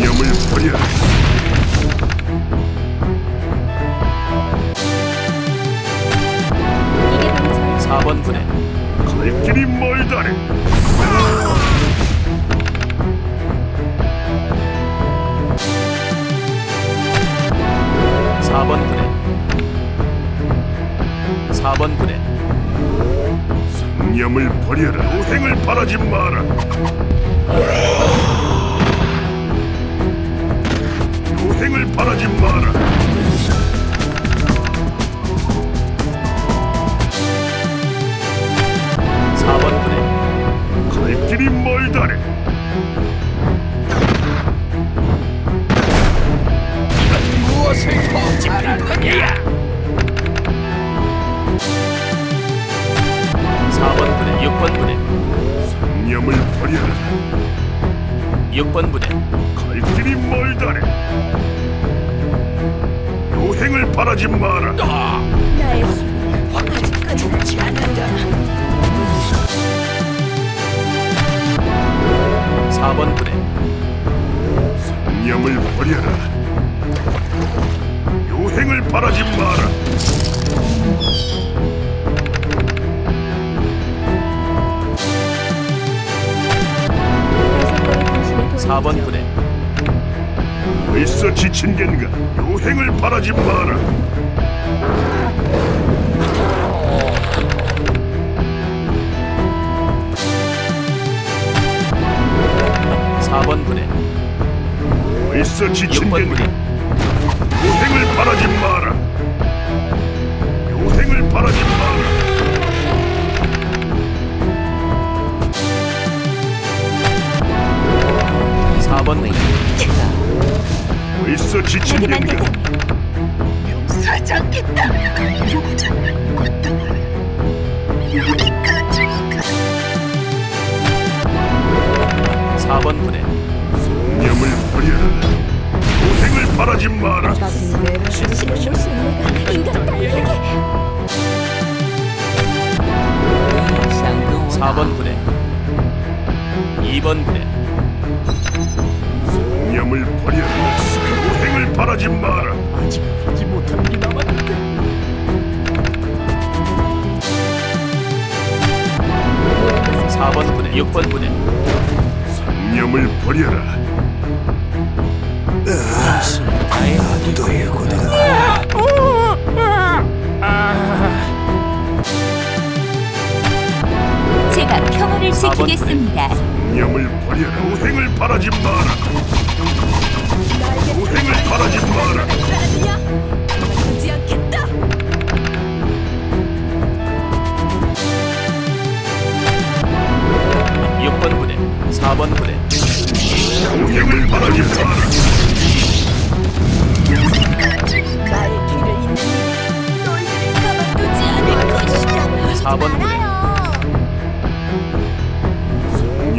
념을 버려. 이게 바로 저의 4번 부대 갈 길이 멀다네. 4번 부대 4번 부대 념을 버려라. 우행을 바라지 마라. 6번 부대 갈 길이 멀다네. 우행을 바라지 마라. 나의 숨이 아직 죽지 않는다. 4번 부대 념을 버려라. 유행을 바라지 마라. 4번 부대 벌써 지친 겐가? 유행을 바라지 마라. 사번 부대 벌써 지친 6번 겐가? 유행을 바라지 마라. 유행을 바라지 마라. 번 부대 벌써 지친 겐가? 사번 부대 념을 버려라. 유행을 바라지 마라. 신을 수 내가 인간 따위에게. 사번 부대 2번 부 대 념을 버려라. 유행을 바라지 마라. 아직 하지 못한 게 남았는데. 4번 부대 6번 부대 념을 버려라. 제가 평화를 사번 지키겠습니다. 념을 버려라. 유행을 바라지 마라. 유행을 바라지 마라. 하지 않겠다. 6번 부대 4번 부대 유행을 바라지 마라. 나의 길을 잇는 일이 너희들을 가만두지 않을 것이다. 4번 부대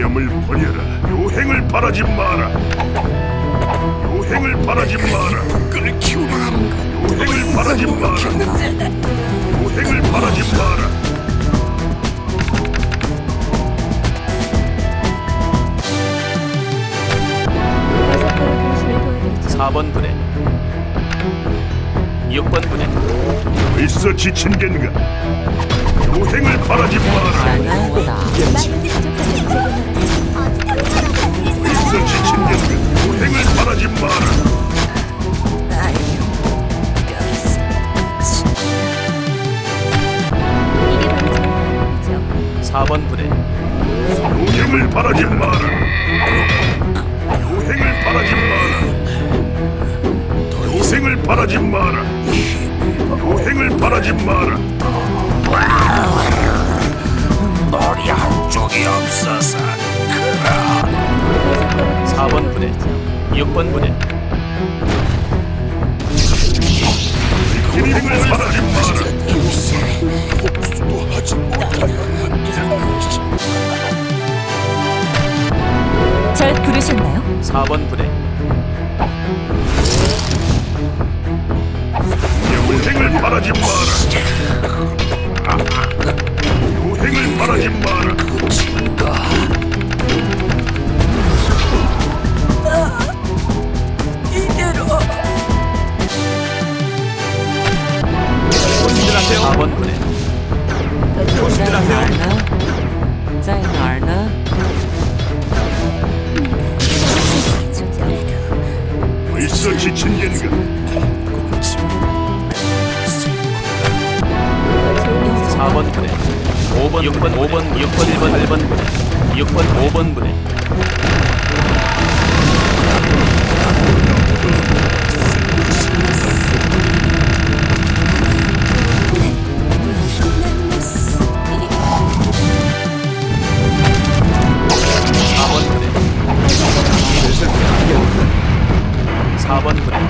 념을 버려라. 유행을 바라지 마라. 바라지 마라. 끈을 것. 유행을 바라지 마라. 유행을 바라지 마라. 4번 부대 6번 부대 벌써 지친 겐가? 유행을 바라지 마라. 부 유행을 바라지 마라. 유행을 바라지 마라. 유행을 바라지 마라. 유행을 바라지 마라. 머리 한쪽이 없어서 4번 부대 6번 부대 유행을 바라지 마라. 바라지 마라. 유행을 바라지 마라. 이대로 4번 부대 在哪儿呢？在哪儿呢？ 벌써 지친 gen가 4번 부대 5번 6번 5번 6번 1번 8번 부대 6번 5번 부대 사번 부대